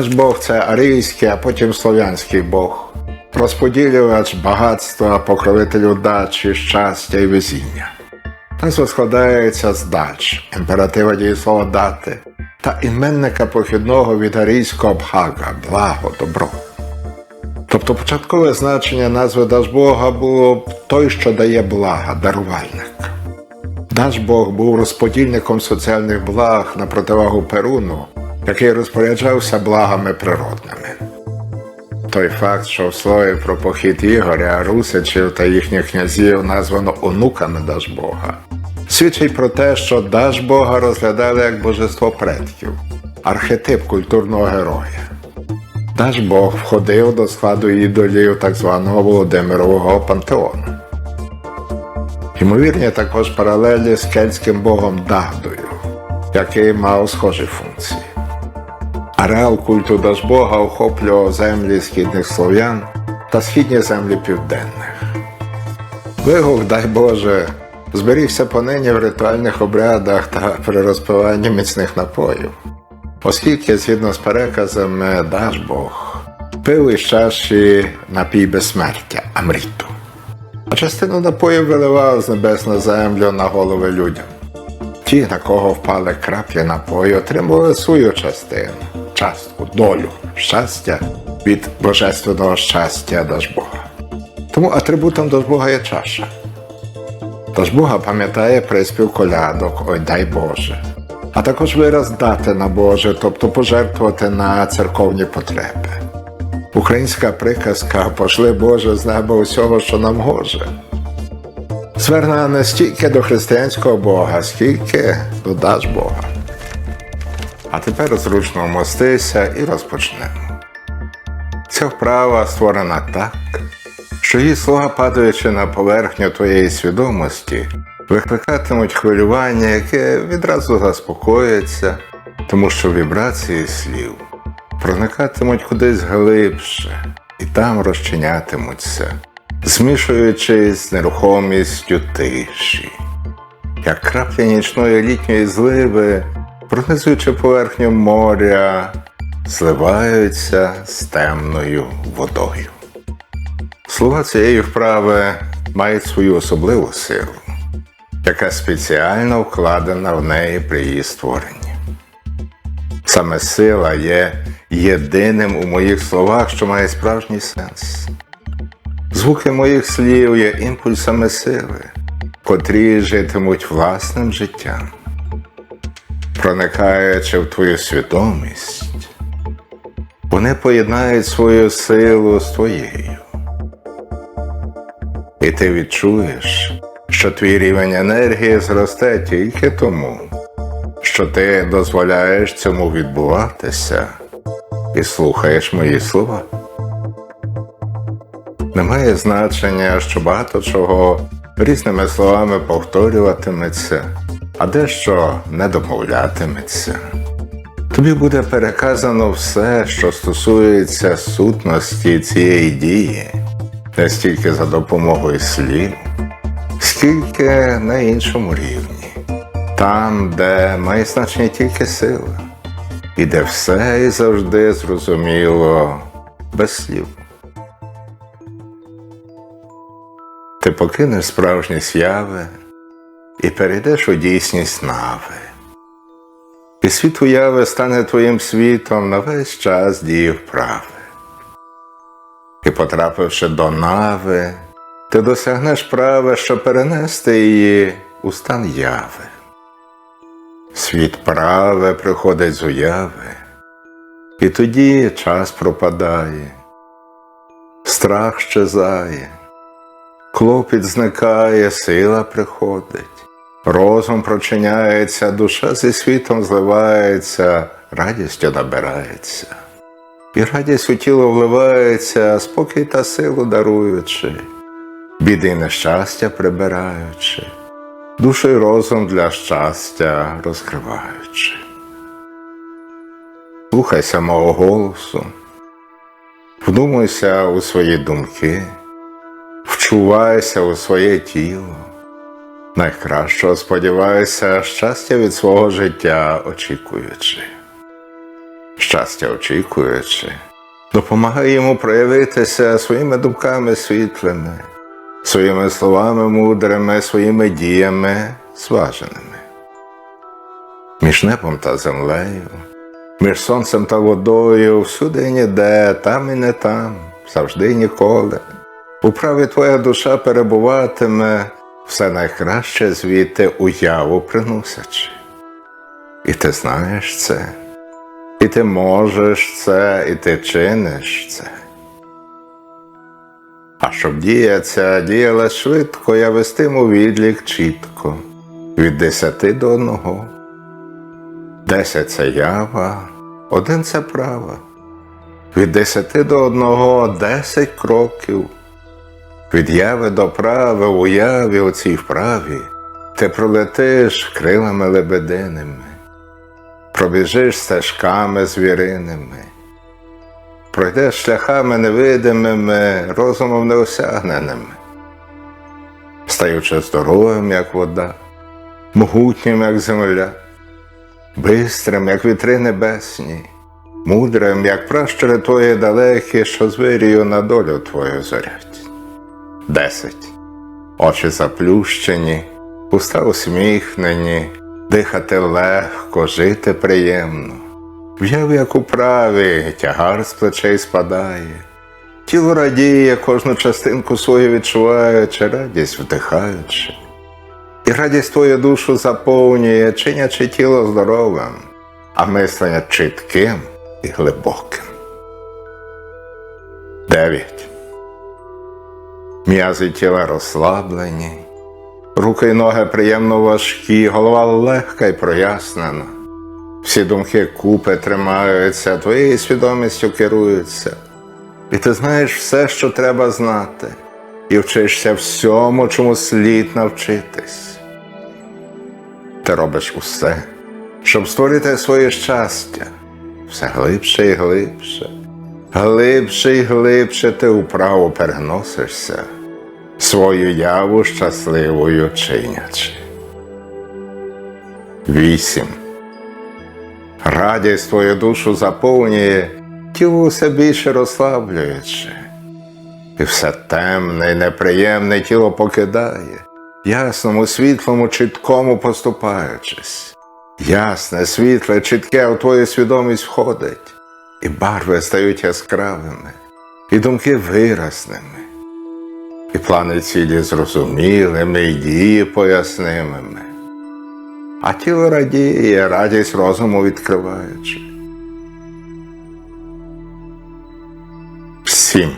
Наш Бог це арійський, а потім слов'янський Бог, розподілювач багатства, покровитель удачі, щастя і везіння. Назва складається з дач, імператива дієслова дати та іменника похідного від арійського бхага благо, добро. Тобто початкове значення назви Дажбога було той, що дає блага, дарувальник. Дажбог був розподільником соціальних благ на противагу Перуну, який розпоряджався благами природними. Той факт, що в слові про похід Ігоря, Русичів та їхніх князів названо онуками Дажбога, свідчить про те, що Дажбога розглядали як божество предків, архетип культурного героя. Дажбог входив до складу ідолів так званого Володимирового пантеону. Ймовірні також паралелі з кельтським богом Дагдою, який мав схожі функції. Ареал культу Дажбога охоплював землі східних слов'ян та східні землі південних. Вигук, дай Боже, зберігся понині в ритуальних обрядах та при розпиванні міцних напоїв, оскільки, згідно з переказами, Дажбог пив із чаші напій безсмертя Амріту. А частину напоїв виливав з небес на землю на голови людям. Ті, на кого впали краплі напою, отримували свою частину, частку, долю, щастя від божественного щастя Дажбога. Тому атрибутом Дажбога є чаша. Дажбога пам'ятає приспів колядок, ой дай Боже, а також вираз дати на Боже, тобто пожертвувати на церковні потреби. Українська приказка пошли Боже з неба усього, що нам гоже. Звернена не стільки до християнського Бога, скільки до Даж Бога. А тепер зручно вмостися і розпочнемо. Ця вправа створена так, що її слова, падаючи на поверхню твоєї свідомості, викликатимуть хвилювання, яке відразу заспокоїться, тому що вібрації слів проникатимуть кудись глибше і там розчинятимуться, змішуючись з нерухомістю тиші, як краплі нічної літньої зливи, пронизуючи поверхню моря, зливаються з темною водою. Слова цієї вправи мають свою особливу силу, яка спеціально вкладена в неї при її створенні. Саме сила є єдиним у моїх словах, що має справжній сенс. Звуки моїх слів є імпульсами сили, котрі житимуть власним життям. Проникаючи в твою свідомість, вони поєднають свою силу з твоєю. І ти відчуєш, що твій рівень енергії зросте тільки тому, що ти дозволяєш цьому відбуватися і слухаєш мої слова. Немає значення, що багато чого різними словами повторюватиметься, а дещо не домовлятиметься. Тобі буде переказано все, що стосується сутності цієї дії, не стільки за допомогою слів, скільки на іншому рівні, там, де має значення тільки сила, і де все і завжди зрозуміло без слів. Ти покинеш справжні сяви і перейдеш у дійсність нави. І світ уяви стане твоїм світом на весь час дії вправи. І, потрапивши до нави, ти досягнеш прави, що перенести її у стан яви. Світ праве приходить з уяви, і тоді час пропадає, страх щезає, клопіт зникає, сила приходить. Розум прочиняється, душа зі світом зливається, радістю набирається. І радість у тіло вливається, спокій та силу даруючи, біди нещастя прибираючи, душу й розум для щастя розкриваючи. Слухайся мого голосу, вдумайся у свої думки, вчувайся у своє тіло. Найкращого сподіваюся, щастя від свого життя очікуючи. щастя очікуючи, допомагай йому проявитися своїми думками світлими, своїми словами мудрими, своїми діями зваженими. Між небом та землею, між сонцем та водою, всюди і ніде, там і не там, завжди і ніколи. У праві твоя душа перебуватиме все найкраще звідти уяву приносячи. І ти знаєш це, і ти можеш це, і ти чиниш це. А щоб дія ця діяла швидко, я вестиму відлік чітко, від десяти до одного. Десять це ява, один це права. Від десяти до одного десять кроків. Від яви до прави уяві у цій вправі ти пролетиш крилами лебединими, пробіжиш стежками звіриними, пройдеш шляхами невидимими, розумом неосягненими, стаючи здоровим, як вода, могутнім, як земля, бистрим, як вітри небесні, мудрим, як пращури твої далекі, що з вирію на долю твою зорять. Десять. Очі заплющені, уста усміхнені, дихати легко, жити приємно. В'яв, як у праві, тягар з плечей спадає. Тіло радіє, кожну частинку свою відчуваючи, радість вдихаючи. І радість твою душу заповнює, чинячи тіло здоровим, а мислення чітким і глибоким. Дев'ять. М'язи тіла розслаблені, руки й ноги приємно важкі, голова легка й прояснена. Всі думки купи тримаються, твоєю свідомістю керуються. І ти знаєш все, що треба знати, і вчишся всьому, чому слід навчитись. Ти робиш усе, щоб створити своє щастя, все глибше і глибше. Глибше і глибше ти управо переносишся, свою яву щасливою чинячи. Вісім. Радість твою душу заповнює, тіло все більше розслаблюючи, і все темне і неприємне тіло покидає, ясному, світлому, чіткому поступаючись. Ясне, світле, чітке у твою свідомість входить і барви стають яскравими, і думки виразними, і плани цілі зрозумілими, і дії пояснимими, а тіло радіє, радість розуму відкриваючи. Сім.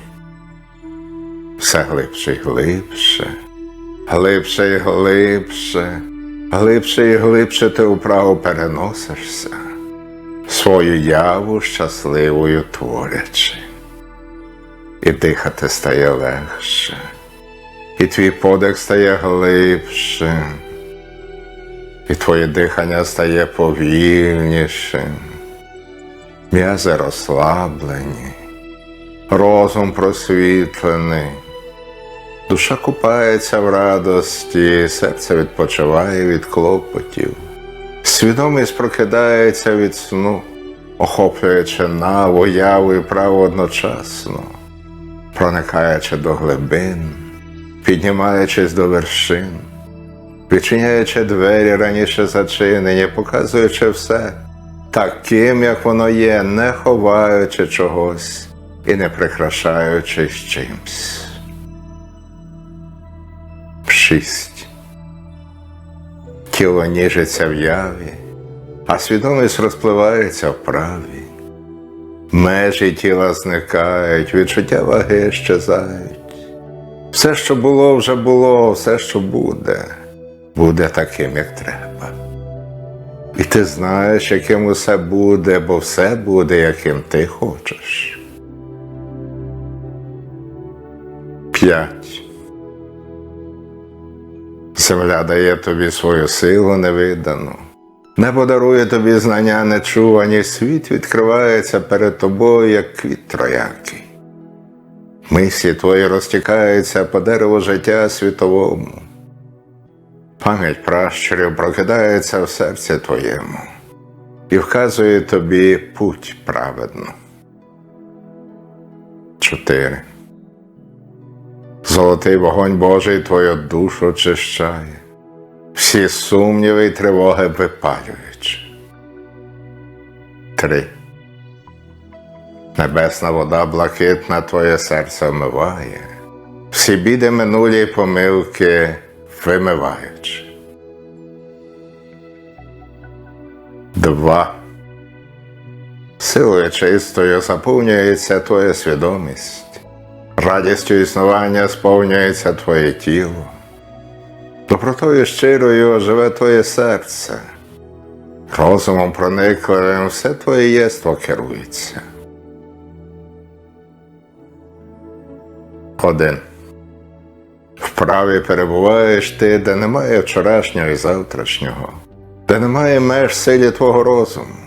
Все глибше й глибше, глибше й глибше, глибше і глибше ти управо переносишся свою яву щасливою творячи. І дихати стає легше, і твій подих стає глибшим, і твоє дихання стає повільнішим, м'язи розслаблені, розум просвітлений, душа купається в радості, серце відпочиває від клопотів. Свідомість прокидається від сну, охоплюючи наву, яву і право одночасно, проникаючи до глибин, піднімаючись до вершин, відчиняючи двері раніше зачинені, показуючи все таким, як воно є, не ховаючи чогось і не прикрашаючи чимсь. Шість. Тіло ніжиться в яві, а свідомість розпливається в праві. Межі тіла зникають, відчуття ваги щезають. Все, що було, вже було, все, що буде, буде таким, як треба. І ти знаєш, яким усе буде, бо все буде, яким ти хочеш. П'ять. Земля дає тобі свою силу невидану, небо дарує тобі знання нечувані, світ відкривається перед тобою, як квіт троякий. Мислі твої розтікаються по дереву життя світовому. Пам'ять пращурів прокидається в серці твоєму. і вказує тобі путь праведну. 4. Золотий вогонь Божий твою душу очищає, всі сумніви й тривоги випалюючи. 3. Небесна вода блакитна твоє серце вмиває, всі біди минулі помилки вимиваючи. 2. Силою чистою заповнюється твоя свідомість, радістю існування сповнюється твоє тіло, добротою щирою живе твоє серце, розумом проникливим все твоє єство керується. Один. Вправі перебуваєш ти, де немає вчорашнього і завтрашнього, де немає меж силі твого розуму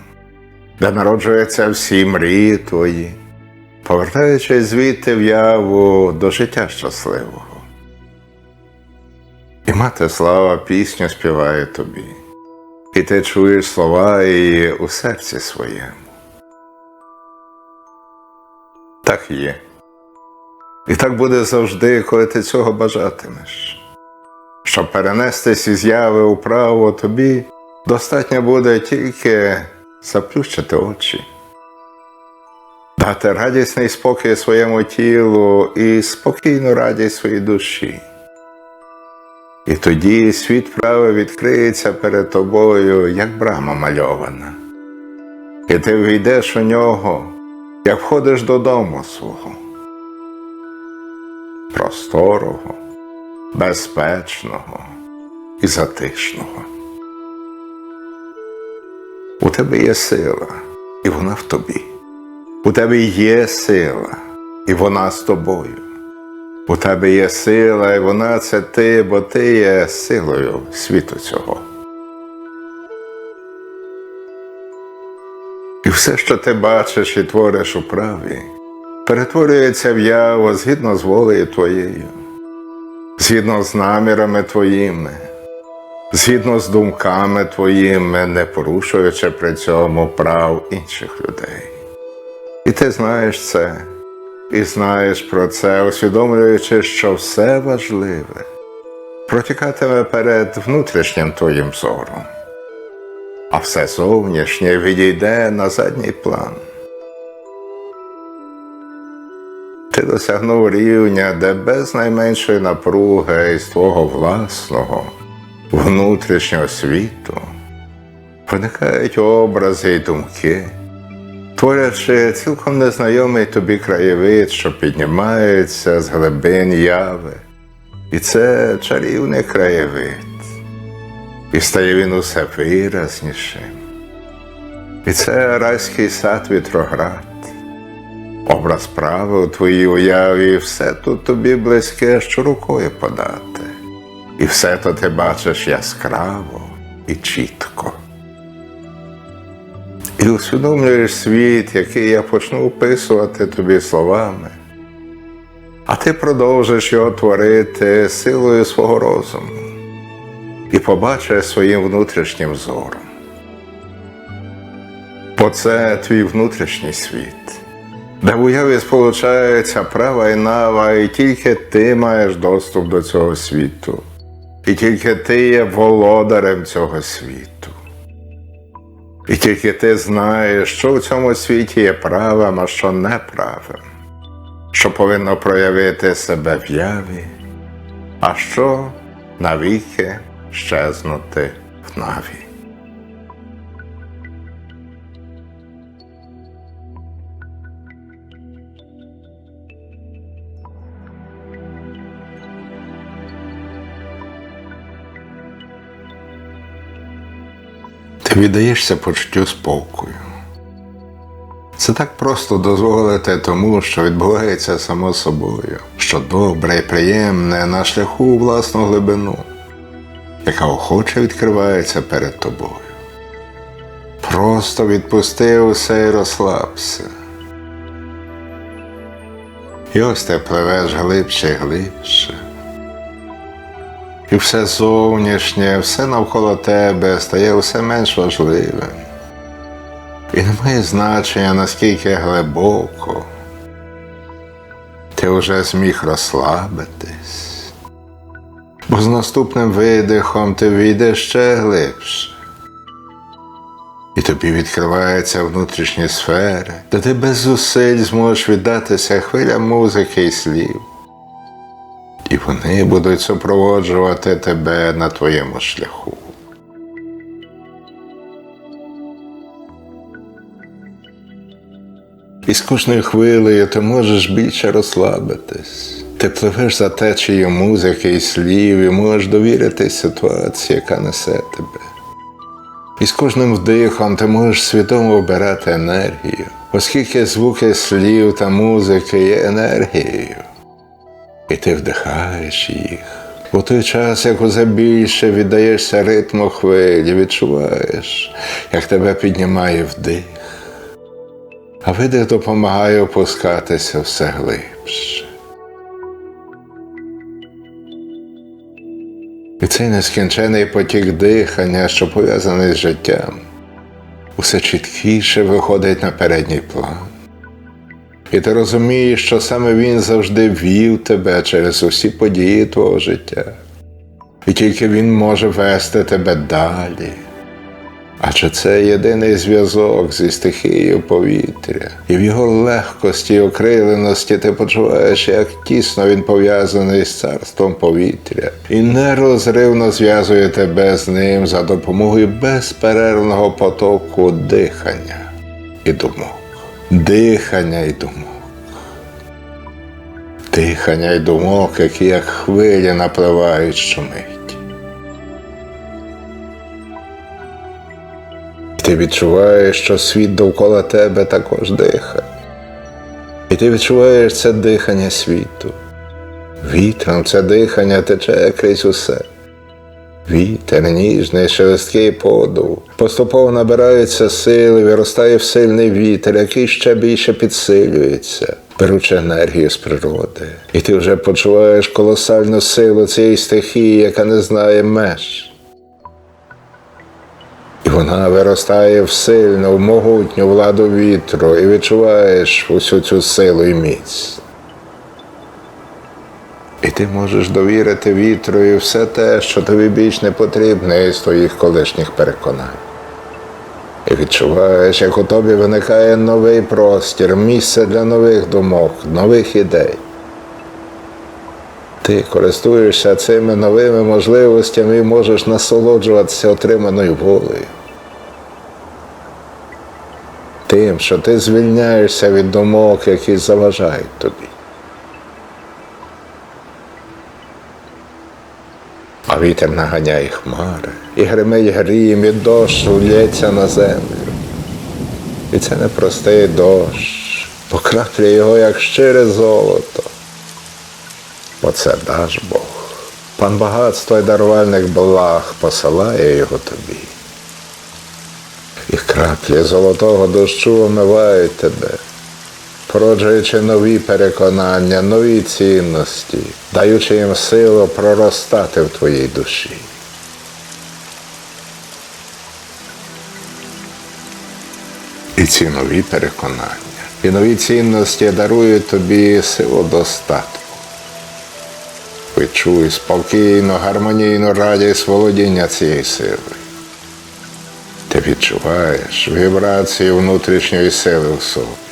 де народжуються всі мрії твої, повертаючись звідти в яву до життя щасливого. І мати слава пісню співає тобі, і ти чуєш слова її у серці своєму. Так є. І так буде завжди, коли ти цього бажатимеш. Щоб перенестись із яви у право тобі, достатньо буде тільки заплющити очі, дати радісний спокій своєму тілу і спокійну радість своїй душі. І тоді світ прави відкриється перед тобою, як брама мальована, і ти війдеш у нього, як входиш додому свого, просторого, безпечного і затишного. У тебе є сила, і вона в тобі. У тебе є сила, і вона з тобою. У тебе є сила, і вона це ти, бо ти є силою світу цього. І все, що ти бачиш і твориш у праві, перетворюється в яву згідно з волею твоєю, згідно з намірами твоїми згідно з думками твоїми, не порушуючи при цьому прав інших людей. І ти знаєш це, і знаєш про це, усвідомлюючи, що все важливе протікатиме перед внутрішнім твоїм зором, а все зовнішнє відійде на задній план. Ти досягнув рівня, де без найменшої напруги із твого власного внутрішнього світу виникають образи і думки, творячи цілком незнайомий тобі краєвид, що піднімається з глибин яви. І це чарівний краєвид, і стає він усе виразнішим. І це райський сад вітроград, образ прави у твоїй уяві, все тут тобі близьке, що рукою подати. І все то ти бачиш яскраво і чітко. І усвідомлюєш світ, який я почну описувати тобі словами, а ти продовжиш його творити силою свого розуму і побачиш своїм внутрішнім зором. Бо це твій внутрішній світ, де в уяві сполучаються права і нава, і тільки ти маєш доступ до цього світу. І тільки ти є володарем цього світу. І тільки ти знаєш, що в цьому світі є правим, а що неправим, що повинно проявити себе в яві, а що навіки щезнути в наві. Віддаєшся почуттю спокою. Це так просто дозволити тому, що відбувається само собою, що добре і приємне на шляху у власну глибину, яка охоче відкривається перед тобою. Просто відпусти усе і розслабся. І ось ти пливеш глибше і глибше. І все зовнішнє, все навколо тебе стає все менш важливим. І не має значення, наскільки глибоко ти вже зміг розслабитись, бо з наступним видихом ти війдеш ще глибше. І тобі відкриваються внутрішні сфери, де ти без зусиль зможеш віддатися хвилям музики і слів. І вони будуть супроводжувати тебе на твоєму шляху. І з кожною хвилею ти можеш більше розслабитись. Ти пливеш за течією музики і слів і можеш довіритись ситуації, яка несе тебе. І з кожним вдихом ти можеш свідомо обирати енергію, оскільки звуки слів та музики є енергією. І ти вдихаєш їх. У той час, як усе більше віддаєшся ритму хвилі, відчуваєш, як тебе піднімає вдих, а видих допомагає опускатися все глибше. І цей нескінчений потік дихання, що пов'язаний з життям, усе чіткіше виходить на передній план. І ти розумієш, що саме він завжди вів тебе через усі події твого життя. І тільки він може вести тебе далі. Адже це єдиний зв'язок зі стихією повітря, і в його легкості і окриленості ти почуваєш, як тісно він пов'язаний з царством повітря, і нерозривно зв'язує тебе з ним за допомогою безперервного потоку дихання і думок. Дихання і думок. Дихання і думок, які як хвилі напливають щомить. Ти відчуваєш, що світ довкола тебе також дихає. І ти відчуваєш це дихання світу. Вітром це дихання тече крізь усе. Вітер ніжний, шелесткий подув, поступово набирається сили, виростає в сильний вітер, який ще більше підсилюється, беручи енергію з природи. І ти вже почуваєш колосальну силу цієї стихії, яка не знає меж. І вона виростає в сильну, в могутню владу вітру, і відчуваєш усю цю силу і міць. І ти можеш довірити вітру і все те, що тобі більш не потрібне із твоїх колишніх переконань. І відчуваєш, як у тобі виникає новий простір, місце для нових думок, нових ідей. Ти користуєшся цими новими можливостями і можеш насолоджуватися отриманою волею. Тим, що ти звільняєшся від думок, які заважають тобі. А вітер наганяє хмари, і гримить грім, і дощ лється на землю. І це не простий дощ, покраплює його, як щире золото. Бо це даш Бог. Пан багатство і дарувальник благ посилає його тобі. І краплі золотого дощу омивають тебе, породжуючи нові переконання, нові цінності, даючи їм силу проростати в твоїй душі. І ці нові переконання, і нові цінності дарують тобі силу достатку. Відчуй спокійно, гармонійну радість володіння цієї сили. Ти відчуваєш вібрацію внутрішньої сили в собі.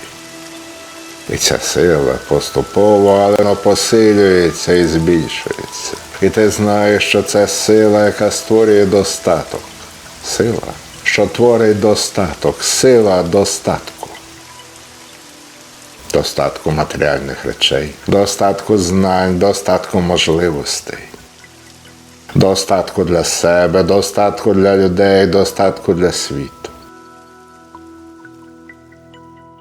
І ця сила поступово, але не посилюється і збільшується. І ти знаєш, що це сила, яка створює достаток. Сила, що творить достаток, сила достатку. Достатку матеріальних речей, достатку знань, достатку можливостей. Достатку для себе, достатку для людей, достатку для світу.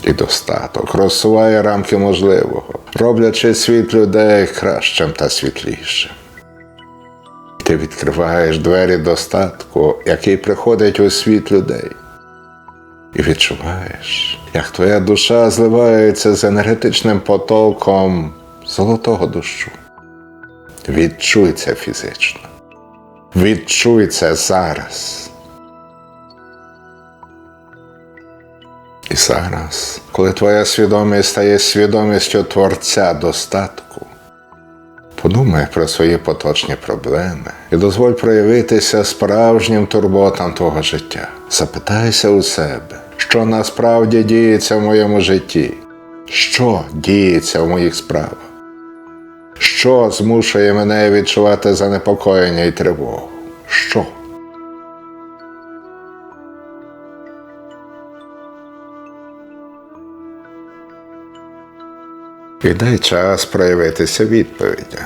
І достаток розсуває рамки можливого, роблячи світ людей кращим та світлішим. Ти відкриваєш двері достатку, який приходить у світ людей. І відчуваєш, як твоя душа зливається з енергетичним потоком золотого дощу. Відчуй це фізично. Відчуй це зараз. І зараз, коли твоя свідомість стає свідомістю Творця достатку, подумай про свої поточні проблеми і дозволь проявитися справжнім турботам твого життя. Запитайся у себе, що насправді діється в моєму житті, що діється в моїх справах, що змушує мене відчувати занепокоєння і тривогу. Що? І дай час проявитися відповідям.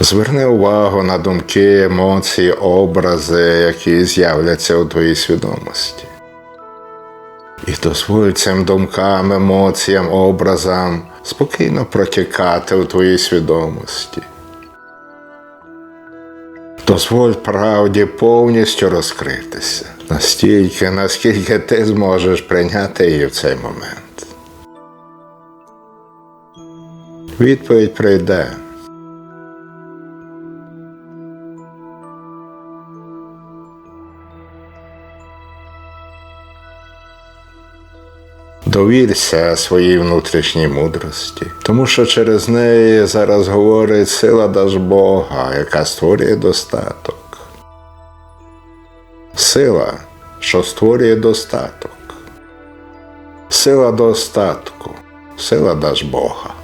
Зверни увагу на думки, емоції, образи, які з'являться у твоїй свідомості. І дозволь цим думкам, емоціям, образам спокійно протікати у твоїй свідомості. Дозволь правді повністю розкритися настільки, наскільки ти зможеш прийняти її в цей момент. Відповідь прийде. Довірся своїй внутрішній мудрості, тому що через неї зараз говорить сила Дажбога, яка створює достаток. Сила, що створює достаток. Сила достатку, сила Дажбога.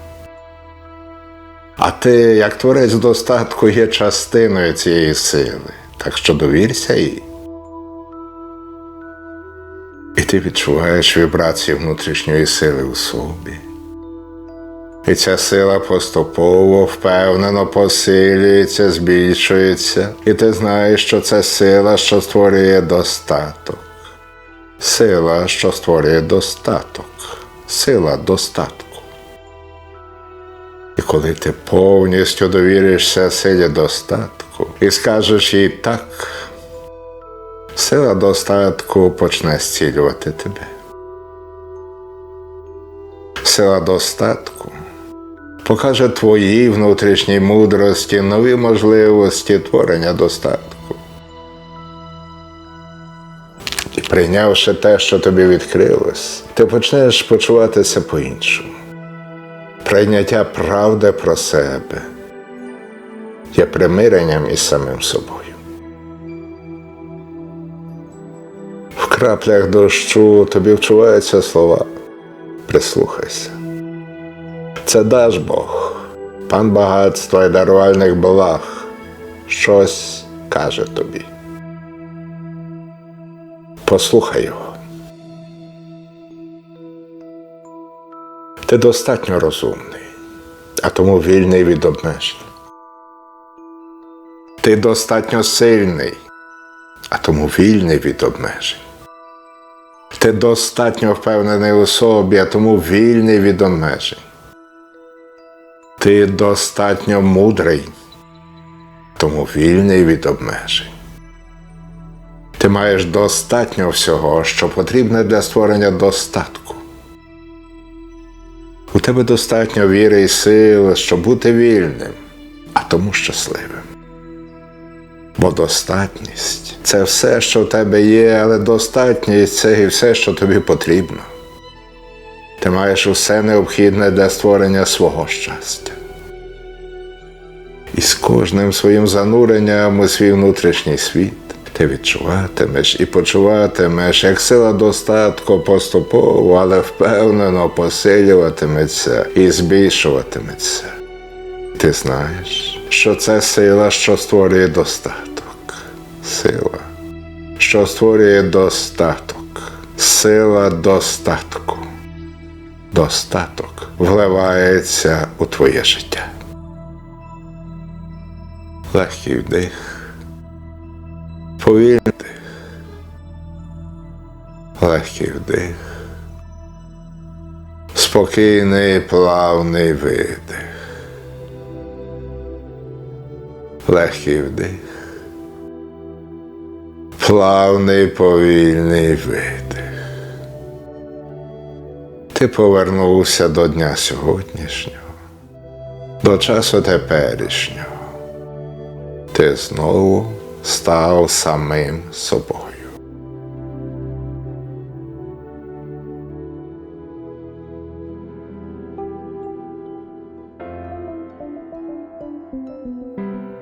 А ти, як творець достатку, є частиною цієї сили, так що довірся їй. І ти відчуваєш вібрації внутрішньої сили у собі. І ця сила поступово, впевнено посилюється, збільшується, і ти знаєш, що це сила, що створює достаток. Сила, що створює достаток, сила достатку. І коли ти повністю довіришся силі достатку і скажеш їй так, сила достатку почне зцілювати тебе. Сила достатку покаже твоїй внутрішній мудрості нові можливості творення достатку. І прийнявши те, що тобі відкрилось, ти почнеш почуватися по-іншому. Прийняття правди про себе є примиренням із самим собою. Краплях дощу тобі вчуваються слова. Прислухайся. Це даш Бог, пан багатства і дарувальних благ, щось каже тобі. Послухай його. Ти достатньо розумний, а тому вільний від обмежень. Ти достатньо сильний, а тому вільний від обмежень. Ти достатньо впевнений у собі, а тому вільний від обмежень. Ти достатньо мудрий, тому вільний від обмежень. Ти маєш достатньо всього, що потрібне для створення достатку. У тебе достатньо віри і сил, щоб бути вільним, а тому щасливим. Бо достатність це все, що в тебе є, але достатність це і все, що тобі потрібно. Ти маєш усе необхідне для створення свого щастя. І з кожним своїм зануренням у свій внутрішній світ ти відчуватимеш і почуватимеш, як сила достатку поступово, але впевнено посилюватиметься і збільшуватиметься. Ти знаєш, що це сила, що створює достаток. Сила, що створює достаток. Сила достатку. Достаток вливається у твоє життя. Легкий вдих. Повільний вдих. Легкий вдих. Спокійний плавний видих. Легкий вдих. Плавний повільний видих. Ти повернувся до дня сьогоднішнього. До часу теперішнього ти знову став самим собою.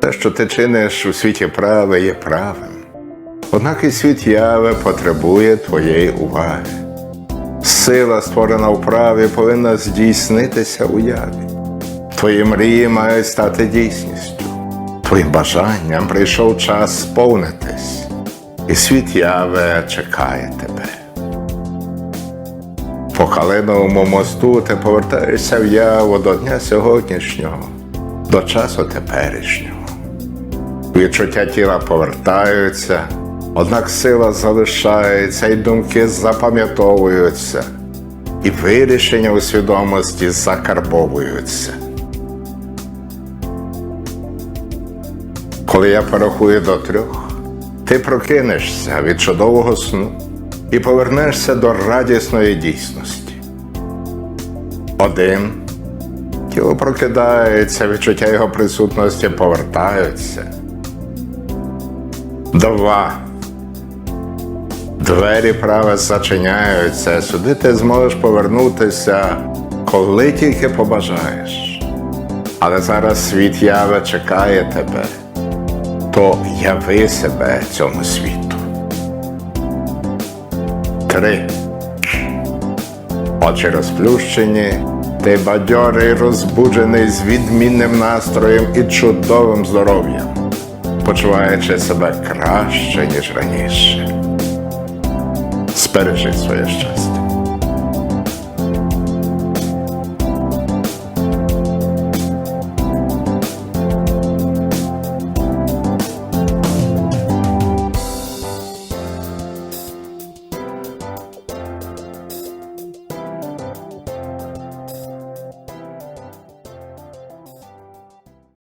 Те, що ти чиниш у світі праве, є правим. Однак і світ яви потребує твоєї уваги. Сила, створена в праві, повинна здійснитися у яві. Твої мрії мають стати дійсністю. Твоїм бажанням прийшов час сповнитись, і світ яве чекає тебе. По Калиновому мосту ти повертаєшся в яву до дня сьогоднішнього, до часу теперішнього. Відчуття тіла повертаються, однак сила залишається, і думки запам'ятовуються, і вирішення у свідомості закарбовуються. Коли я порахую до трьох, ти прокинешся від чудового сну і повернешся до радісної дійсності. Один тіло прокидається, відчуття його присутності повертаються. Два. Двері праве зачиняються, сюди ти зможеш повернутися, коли тільки побажаєш. Але зараз світ яви чекає тебе, то яви себе цьому світу. Три. Очі розплющені, ти бадьорий, розбуджений з відмінним настроєм і чудовим здоров'ям почуваючи себе краще, ніж раніше. Збережи своє щастя.